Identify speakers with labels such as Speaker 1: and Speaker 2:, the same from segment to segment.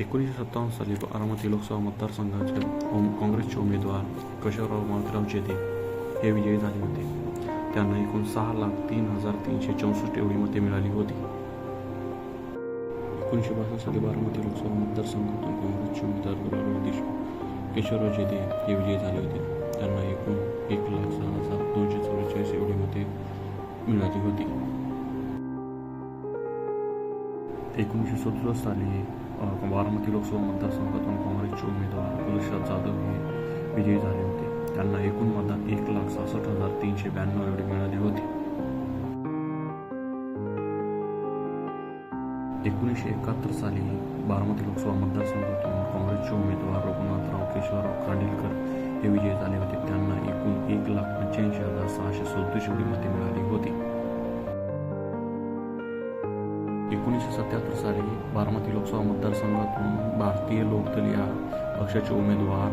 Speaker 1: एकोणीसशे सत्तावन्न साली बारामती लोकसभा मतदारसंघाचे काँग्रेसचे उमेदवार केशवराव मालतीराव जेते हे विजयी झाले होते. त्यांना एकूण सहा लाख तीन हजार तीनशे चौसष्ट एवढी मते मिळाली होती. एकोणीसशे बासष्ट साली बारामती लोकसभा मतदारसंघातून काँग्रेसचे उमेदवार गुलाबराव देशमुख केशवराव जेते हे विजयी झाले होते. त्यांना एकूण एक लाख सहा हजार दोनशे चव्वेचाळीस एवढी मते मिळाली होती. एकोणीसशे सदुसष्ट साली बारामती लोकसभा मतदारसंघातून काँग्रेसचे उमेदवार कुलशा जाधव हे विजयी झाले होते त्यांना एकूण मतदान एक लाख सहासष्ट हजार तीनशे ब्याण्णव एवढे मिळाले होते एकोणीसशे एकाहत्तर साली बारामती लोकसभा मतदारसंघातून काँग्रेसचे उमेदवार रघुनाथराव केशवराव खांडेलकर हे विजयी झाले होते त्यांना एकूण एक लाख पंच्याऐंशी हजार सहाशे सदतीस एवढी मते मिळाली होती एकोणीसशे सत्याहत्तर साली बारामती लोकसभा मतदारसंघातून भारतीय लोकदल या पक्षाचे उमेदवार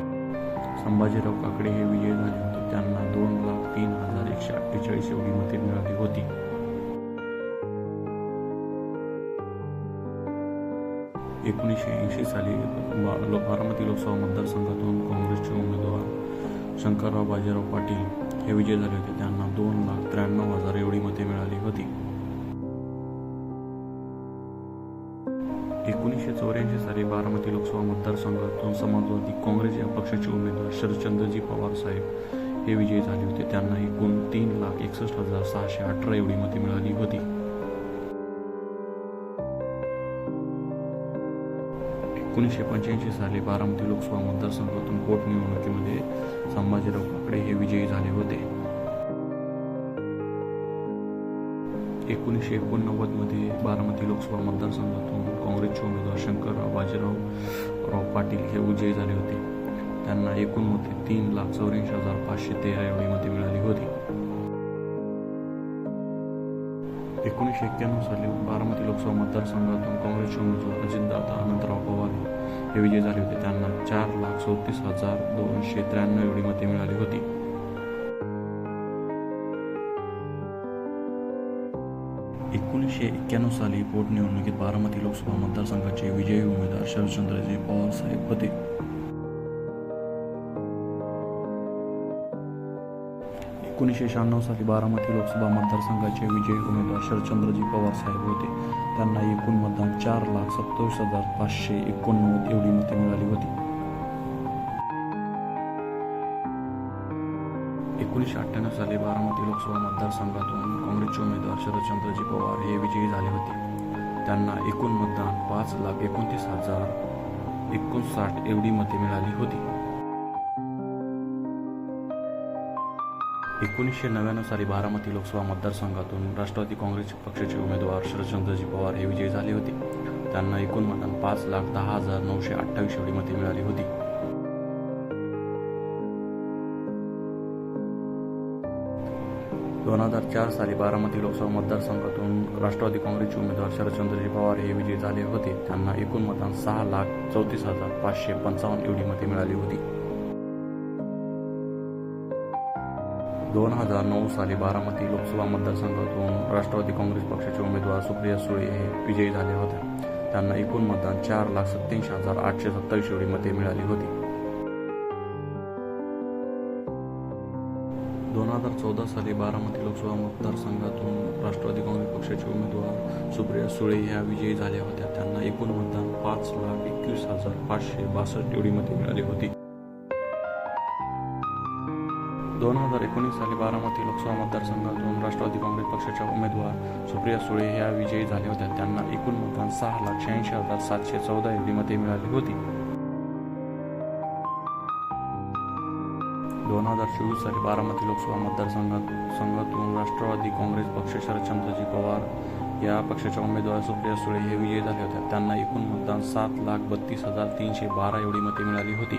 Speaker 1: संभाजीराव काकडे हे विजयी झाले होते. त्यांना दोन लाख तीन हजार एकशे अठ्ठेचाळीस एवढी मते मिळाली होती. एकोणीसशे ऐंशी साली बा- बारामती लोकसभा मतदारसंघातून काँग्रेसचे उमेदवार शंकरराव बाजीराव पाटील हे विजयी झाले होते. त्यांना दोन लाख त्र्याण्णव हजार एवढी मते मिळाली होती. एकोणीसशे चौऱ्याऐंशी साली बारामती लोकसभा मतदारसंघातून समाजवादी काँग्रेस या पक्षाचे उमेदवार शरदचंद्रजी पवार साहेब हे विजयी झाले होते. त्यांना एकूण तीन लाख एकसष्ट हजार सहाशे अठरा एवढी मते मिळाली होती. एकोणीसशे पंच्याऐंशी साली बारामती लोकसभा मतदारसंघातून पोटनिवडणुकीमध्ये संभाजीराव काकडे हे विजयी झाले होते. एकोणीसशे एकोणनव्वदमध्ये बारामती लोकसभा मतदारसंघातून काँग्रेसचे उमेदवार शंकरराव बाजीराव राव पाटील हे विजयी झाले होते. त्यांना एकूण मते तीन लाख चौऱ्याऐंशी हजार पाचशे तेरा एवढी मते मिळाली होती. एकोणीसशे एक्क्याण्णव साली बारामती लोकसभा मतदारसंघातून काँग्रेसचे उमेदवार अजितदादा अनंतराव पवार हे विजयी झाले होते. त्यांना चार लाख चौतीस हजार दोनशे त्र्याण्णव एवढी मते मिळाली होती. एकोणीसशे एक्क्याण्णव साली पोटनिवडणुकीत बारामती लोकसभा मतदारसंघाचे विजयी उमेदवार शरदचंद्रजी पवार साहेब होते. एकोणीसशे शहाण्णव साली बारामती लोकसभा मतदारसंघाचे विजयी उमेदवार शरदचंद्रजी पवार साहेब होते. त्यांना एकूण मतदान चार लाख सत्तावीस हजार पाचशे एकोणनव्वद एवढी एकोणीसशे अठ्ठ्याण्णव साली बारामती लोकसभा मतदारसंघातून काँग्रेसचे उमेदवार शरदचंद्रजी पवार हे विजयी झाले होते. त्यांना एकूण मतदान पाच लाख एकोणतीस हजार एकोणसाठ एवढी मते मिळाली होती. एकोणीसशे नव्याण्णव साली बारामती लोकसभा मतदारसंघातून राष्ट्रवादी काँग्रेस पक्षाचे उमेदवार शरदचंद्रजी पवार हे विजयी झाले होते. त्यांना एकूण मतदान पाच लाख दहा हजार नऊशे अठ्ठावीस एवढी मते मिळाली होती. दोन हजार चार साली बारामती लोकसभा मतदारसंघातून राष्ट्रवादी काँग्रेसचे उमेदवार शरदचंद्रजी पवार हे विजयी झाले होते. त्यांना एकूण मतां सहा लाख चौतीस हजार पाचशे पंचावन्न एवढी मते मिळाली होती. दोन हजार नऊ साली बारामती लोकसभा मतदारसंघातून राष्ट्रवादी काँग्रेस पक्षाचे उमेदवार सुप्रिया सुळे हे विजयी झाले होते. त्यांना एकूण मतदान चार लाख सत्याऐंशी हजार आठशे सत्तावीस एवढी मते मिळाली होती. दोन हजार चौदा साली बारामती लोकसभा मतदारसंघातून राष्ट्रवादी काँग्रेस पक्षाचे उमेदवार सुप्रिया सुळे ह्या विजयी झाल्या होत्या. त्यांना एकूण मतदान पाच लाख एकवीस हजार पाचशे बासष्ट एवढी मते मिळाली होती. दोन हजार एकोणीस साली बारामती लोकसभा मतदारसंघातून राष्ट्रवादी काँग्रेस पक्षाच्या उमेदवार सुप्रिया सुळे ह्या विजयी झाल्या होत्या. त्यांना एकूण मतदान सहा लाख शहाऐंशी हजार सातशे चौदा एवढी मते मिळाली होती. दोन हजार चोवीस साली बारामती लोकसभा मतदारसंघात संघातून राष्ट्रवादी काँग्रेस पक्ष शरदचंद्रजी पवार या पक्षाच्या उमेदवार सुप्रिया सुळे हे विजयी झाले होते. त्यांना एकूण मतदान सात लाख बत्तीस हजार तीनशे बारा एवढी मते मिळाली होती.